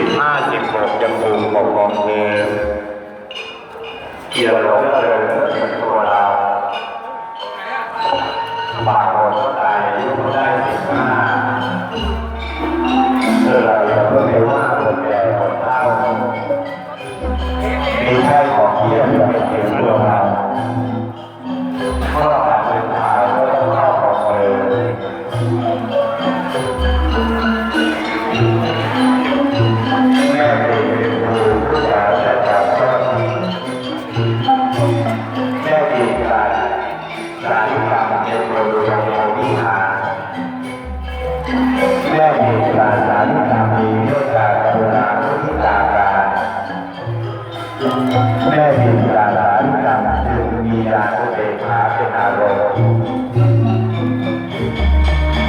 ิบอกจมูกบอกองเงินอย่าหลงเริงเป็นตัวเราบางคนก็ตายอายุก็ได้สิบห้าเออเราอย่าเพิ่งไปว่าคนแก่คนเฒ่ามีแค่ของเยี่ยมอย่าไปเสียตัวเราเพราะเราเป็นชายก็ต้องเข้าของเลย วิหารแม่ดีกาสาธิกรรมมีเมตตากรุณาทุทิตาการแม่ดีกาสาธิกรรมจึงมีดานุเบกขาเป็นอารมณ์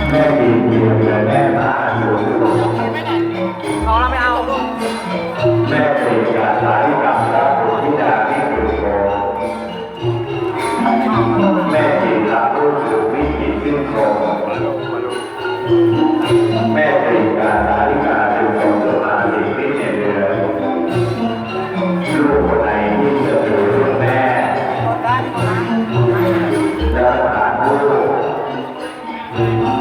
แม่ดีเดียวเดียวแม่